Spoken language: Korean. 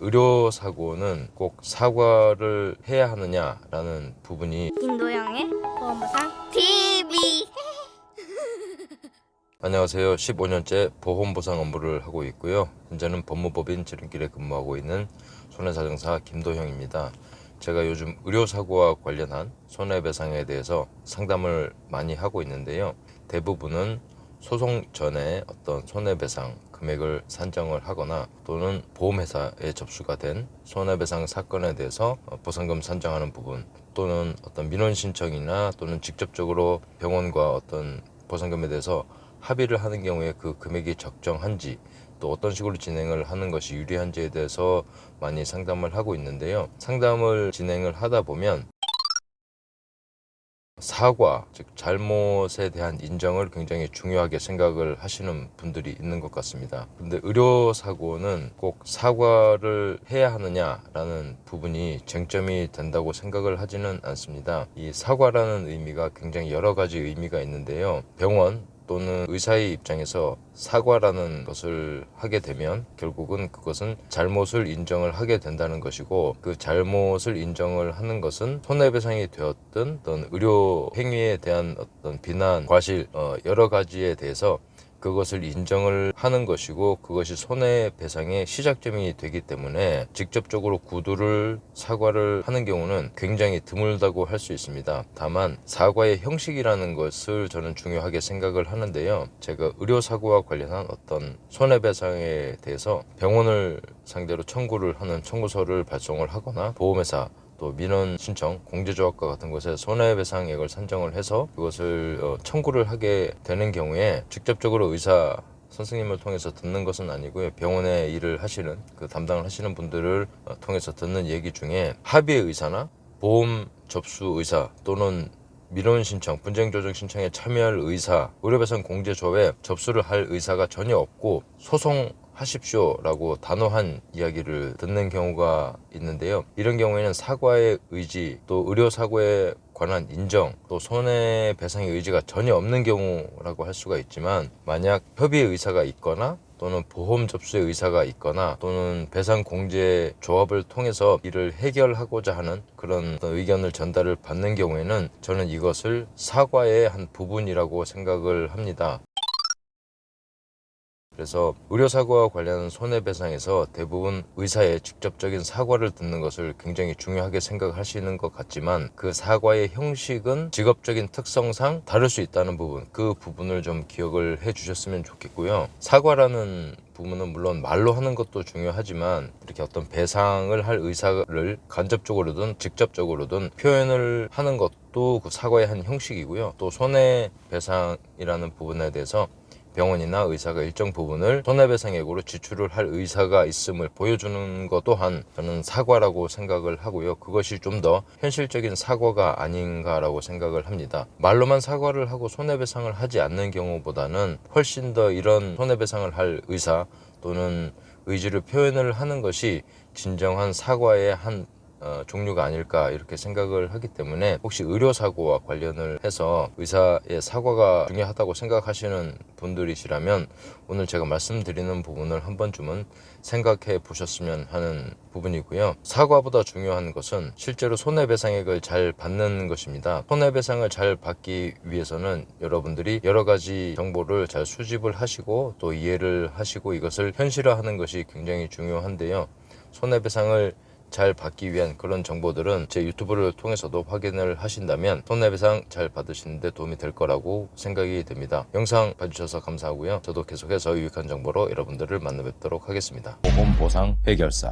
의료 사고는 꼭 사과를 해야 하느냐라는 부분이 김도영의 보험보상 TV 안녕하세요. 15년째 보험 보상 업무를 하고 있고요. 현재는 법무법인 지름길에 근무하고 있는 손해사정사 김도형입니다. 제가 요즘 의료 사고와 관련한 손해배상에 대해서 상담을 많이 하고 있는데요. 대부분은 소송 전에 어떤 손해배상 금액을 산정을 하거나 또는 보험회사에 접수가 된 손해배상 사건에 대해서 어, 보상금 산정하는 부분 또는 어떤 민원 신청이나 또는 직접적으로 병원과 어떤 보상금에 대해서 합의를 하는 경우에 그 금액이 적정한지 또 어떤 식으로 진행을 하는 것이 유리한지에 대해서 많이 상담을 하고 있는데요. 상담을 진행을 하다 보면 사과, 즉 잘못에 대한 인정을 굉장히 중요하게 생각을 하시는 분들이 있는 것 같습니다. 근데 의료 사고는 꼭 사과를 해야 하느냐라는 부분이 쟁점이 된다고 생각을 하지는 않습니다. 이 사과라는 의미가 굉장히 여러 가지 의미가 있는데요. 병원 또는 의사의 입장에서 사과라는 것을 하게 되면 결국은 그것은 잘못을 인정을 하게 된다는 것이고 그 잘못을 인정을 하는 것은 손해배상이 되었든 어떤 의료 행위에 대한 어떤 비난, 과실 어, 여러 가지에 대해서 그것을 인정을 하는 것이고 그것이 손해배상의 시작점이 되기 때문에 직접적으로 구두를 사과를 하는 경우는 굉장히 드물다고 할 수 있습니다. 다만 사과의 형식이라는 것을 저는 중요하게 생각을 하는데요. 제가 의료사고와 관련한 어떤 손해배상에 대해서 병원을 상대로 청구를 하는 청구서를 발송을 하거나 보험회사 또 민원 신청, 공제조합과 같은 곳에 손해배상액을 산정을 해서 그것을 어, 청구를 하게 되는 경우에 직접적으로 의사 선생님을 통해서 듣는 것은 아니고요. 병원에 일을 하시는 그 담당을 하시는 분들을 어, 통해서 듣는 얘기 중에 합의 의사나 보험 접수 의사 또는 민원 신청, 분쟁 조정 신청에 참여할 의사, 의료배상 공제 조합에 접수를 할 의사가 전혀 없고 소송 하십시오라고 단호한 이야기를 듣는 경우가 있는데요. 이런 경우에는 사과의 의지, 또 의료 사고에 관한 인정, 또 손해배상의 의지가 전혀 없는 경우라고 할 수가 있지만 만약 협의 의사가 있거나 또는 보험 접수의 의사가 있거나 또는 배상 공제 조합을 통해서 이를 해결하고자 하는 그런 의견을 전달을 받는 경우에는 저는 이것을 사과의 한 부분이라고 생각을 합니다. 그래서 의료사고와 관련한 손해배상에서 대부분 의사의 직접적인 사과를 듣는 것을 굉장히 중요하게 생각하시는 것 같지만 그 사과의 형식은 직업적인 특성상 다를 수 있다는 부분 그 부분을 좀 기억을 해 주셨으면 좋겠고요. 사과라는 부분은 물론 말로 하는 것도 중요하지만 이렇게 어떤 배상을 할 의사를 간접적으로든 직접적으로든 표현을 하는 것도 그 사과의 한 형식이고요. 또 손해배상이라는 부분에 대해서 병원이나 의사가 일정 부분을 손해배상액으로 지출을 할 의사가 있음을 보여주는 것 또한 저는 사과라고 생각을 하고요. 그것이 좀 더 현실적인 사과가 아닌가라고 생각을 합니다. 말로만 사과를 하고 손해배상을 하지 않는 경우보다는 훨씬 더 이런 손해배상을 할 의사 또는 의지를 표현을 하는 것이 진정한 사과의 한 어, 종류가 아닐까 이렇게 생각을 하기 때문에 혹시 의료 사고와 관련을 해서 의사의 사과가 중요하다고 생각하시는 분들이시라면 오늘 제가 말씀드리는 부분을 한 번쯤은 생각해 보셨으면 하는 부분이고요. 사과보다 중요한 것은 실제로 손해배상액을 잘 받는 것입니다. 손해배상을 잘 받기 위해서는 여러분들이 여러 가지 정보를 잘 수집을 하시고 또 이해를 하시고 이것을 현실화하는 것이 굉장히 중요한데요. 손해배상을 잘 받기 위한 그런 정보들은 제 유튜브를 통해서도 확인을 하신다면 손해배상 잘 받으시는 데 도움이 될 거라고 생각이 됩니다. 영상 봐주셔서 감사하고요. 저도 계속해서 유익한 정보로 여러분들을 만나 뵙도록 하겠습니다. 보험 보상 해결사